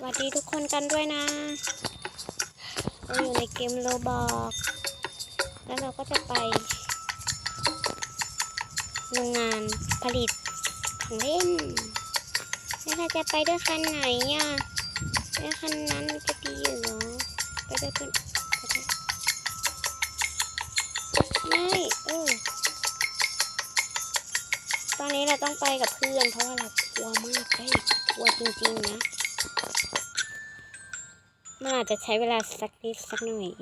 สวัสดีทุกคนกันด้วยนะเราอยู่ในเกมโลบอกแล้วเราก็จะไปโรงงานผลิตของเล่นแล้วเราจะไปด้วยคันไหนอะแล้วยคันนั้นมันจะดีอยู่เหรอไปด้วยกันไปด้วยไม่เออตอนนี้เราต้องไปกับเพื่อนเพราะว่าเรากลัวมากเฮ้ยกลัวจริงๆนะ มันอาจจะใช้เวลาสักนิดสักหน่อย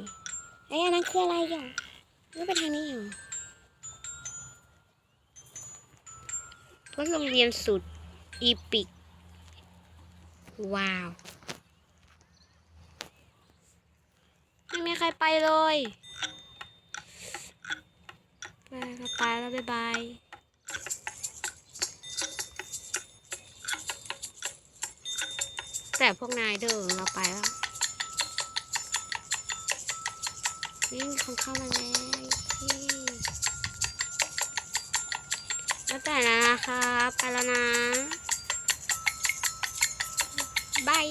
ไอ้อันนั้นคืออะไรอะนี่ไปทางนี้เหรอว่าโรงเรียนสุด อีปิก ว้าวไม่มีใครไปเลย ไปก็ไปแล้วบ๊ายบาย แต่พวกนายเด้อเราไปแล้วนี่มีคนเข้ามาแล้วยี่แล้วแต่แล้วนะครับไปแล้วนะบาย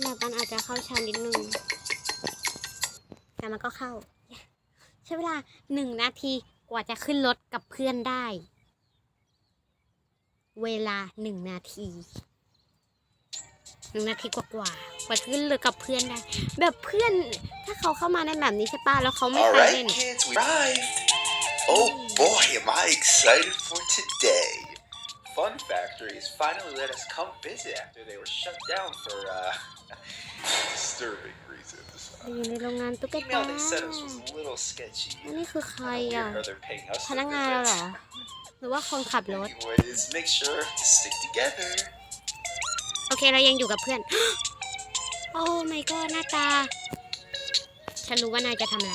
แบบมันอาจจะเข้าช้านิดนึง แต่มันก็เข้า ใช้เวลาหนึ่งนาทีกว่าจะขึ้นรถกับเพื่อนได้ เวลาหนึ่งนาทีหนึ่งนาทีกว่ากว่าๆกว่าจะขึ้นเลยกับเพื่อนได้ แบบเพื่อนถ้าเขาเข้ามาในแบบนี้ใช่ป่ะแล้วเขาไม่ All ไป right, เล่น kids, we arrived. Oh boy, am I excited for today. Fun Factories finally let us come visit after they were shut down for uh, disturbing reasons. อยู่ในโรงงานตุ๊ก The ตา email they sent us was a little sketchy. อันนี้คือใคร Kinda อะ weird how they're paying us พ to นักงานเราเหรอ visit. หรือว่าคนขับรถ Anyways, make sure to stick together. โอเคเรายังอยู่กับเพื่อน โอ้ my god หน้าตา ฉันรู้ว่านายจะทำอะไร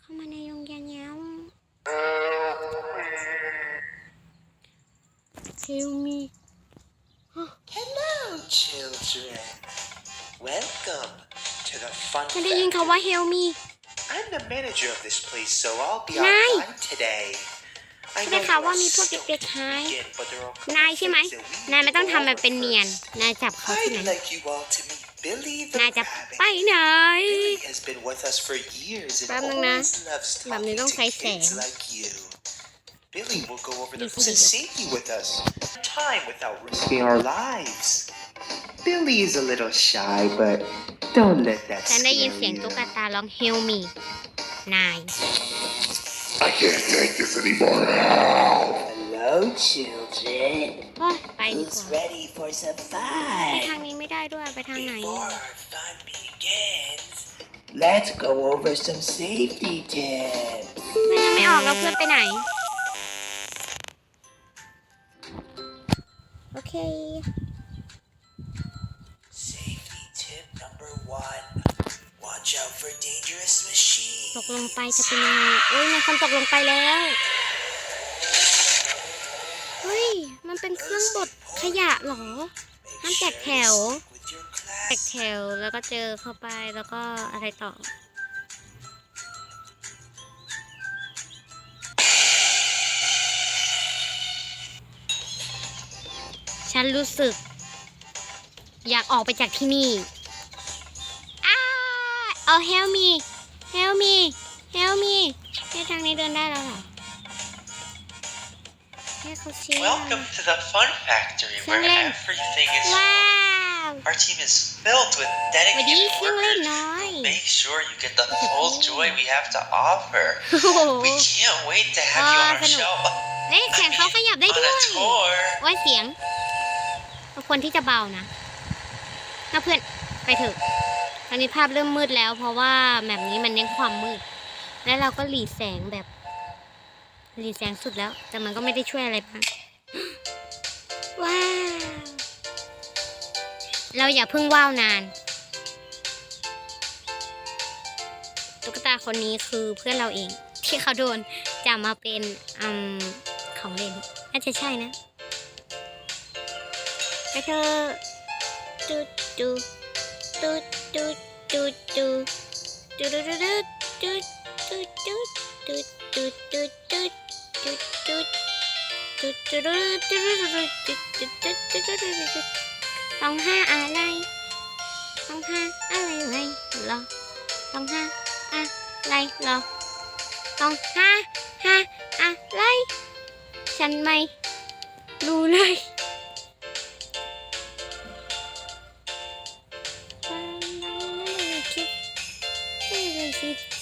เข้ามาในโรงเรียนแล้วเฮลมี Hello, children. Welcome to the fun ฉันได้ยินคำว่าเฮลมี I'm the manager of this place, so I'll be on Nai. time today. I ได้ know ข่าว you ว่า are มีพวก still เด็กๆหาย begin, but there are a couple นายใช่ไหม things that we นาย need ไม่ to ต้อง go ทำแบบ over เป็นเนียน first. นายจับเขาที่ไหน I'd like you all to meet Billy the นายจะ rabbit. ไปไหน Billy has been with us for years and แป๊บนึงนะ always loves แบบนี้ talking ต้อง to ใช้แสง kids like you. Billy will go over the This rules and video. safety with us. Time without risking our lives. Billy is a little shy, but don't let that ฉันได้ยิน scare เสียง you. ตุ๊กตาร้องเฮลมีนาย I can't take this anymore. Hello, children. โอ้ยไปดีก Who's ว่า ready for some ไป fun? ทางนี้ไม่ได้ด้วยไปทางไหน Before our fun begins, let's go over some safety tips. มันยังไม่ออกแล้วเพื่อนไปไหน โอเค ตกลงไปจะเป็นยังไงเอ้ยมีคนตกลงไปแล้ว เฮ้ย มันเป็นเครื่องบดขยะเหรอห้ามแจกแถว With your แตก class. แถวแล้วก็เจอเข้าไปแล้วก็อะไรต่อฉันรู้สึก อยากออกไปจากที่นี่อ้าเอา help me help me help me ให้ทางนี้เดินได้แล้วเหรอให้เขาชี้ Welcome to the Fun Factory, where Sanglen. everything is ว้าว Our team is filled with สวัสดี dedicated เครื่องเล่น workers. น้อย Make sure you get the full joy we have to offer. โอ้โห We can't wait to have you on our Oh, show. เฮ้ยแขนเขาขยับได้ On ด้วย a tour. ว่าเสียงควรที่จะเบานะนะเพื่อนไปเถอะ ตอนนี้ภาพเริ่มมืดแล้ว เพราะว่าแบบนี้มันเน้นความมืด และเราก็หลีแสงแบบ หลีแสงสุดแล้ว แต่มันก็ไม่ได้ช่วยอะไรมากว้าวเราอย่าเพิ่งว้าวนานตุ๊กตาคนนี้คือเพื่อนเราเอง ที่เขาโดนจับมาเป็นอมของเล่นน่าจะใช่นะไปเธอะตูดตูดตูด ตูดตูดตูดตูดตูดตูดตูดตูดตูดตูดตูดตูดต้องห้าอะไรต้องห้า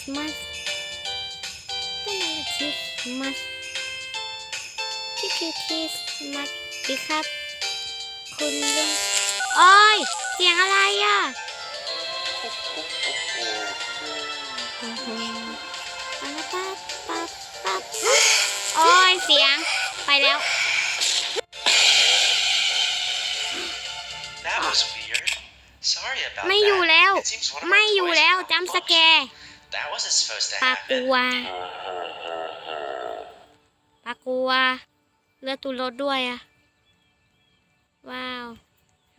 Christmas เป็นอะไร Christmas ที่คือ Christmas ดีครับ คุณลุงโอ้ย เสียงอะไรอะโอ้ย เสียง ไปแล้ว ไม่อยู่แล้ว ไม่อยู่แล้วจำสแก That wasn't supposed to ปากกั happen. วปากกัว เลือดตูรถด้วยอะว้าว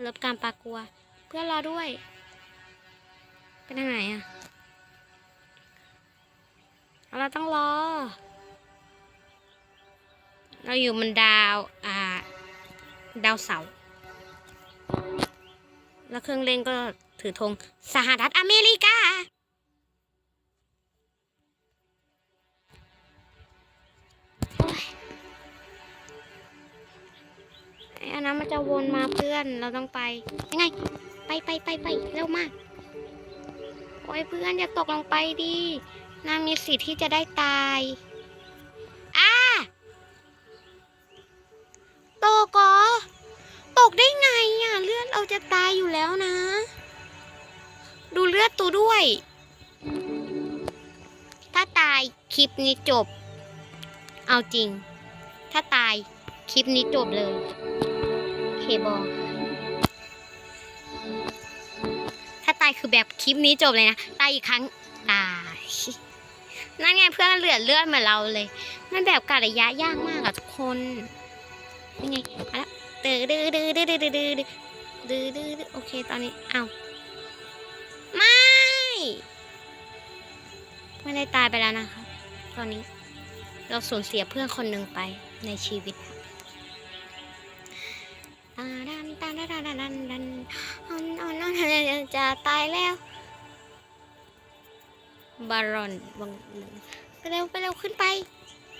เลิฟการปากกัว เพื่อนรอด้วย ไปทางไหนอะเราต้องรอ เราอยู่บนดาวอ่า ดาวเสาร์แล้วเครื่องเล่นก็ถือธงสหรัฐอเมริกา อ้อันนั้นมันจะวนมาเพื่อนเราต้องไปยังไง ไปไปไปไปเร็วมากโอ้ยเพื่อนอย่าตกลงไปดินามีสิทธิ์ที่จะได้ตายอ้าตกเหรอตกได้ไงอะเลือดเราจะตายอยู่แล้วนะ ดูเลือดตัวด้วย ถ้าตายคลิปนี้จบ เอาจริง คลิปนี้จบเลย เคบอลถ้าตายคือแบบคลิปนี้จบเลยนะ ตายอีกครั้ง ตาย นั่นไงเพื่อนเหลือเลือดเหมือนเราเลย มันแบบการระยะยากมากอะทุกคนนี่ไงมาล้วดื้อดื้อดื้อดื้อดื้อดื้อดื้อดื้อดื้อดื้อโอเคตอนนี้เอาไม่ ไม่ได้ตายไปแล้วนะคะ ตอนนี้เราสูญเสียเพื่อนคนหนึ่งไปในชีวิต ค่ะตาดันตาดันดันดันดันอันอันอันจะตายแล้วบารอนวังไปเร็วไปเร็วขึ้นไป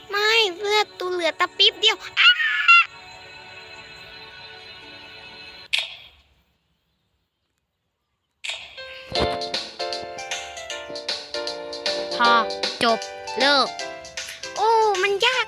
ไม่เลือดตูเหลือตะปิ๊บเดียวอ้าพอจบเลิก โอ้ มันยาก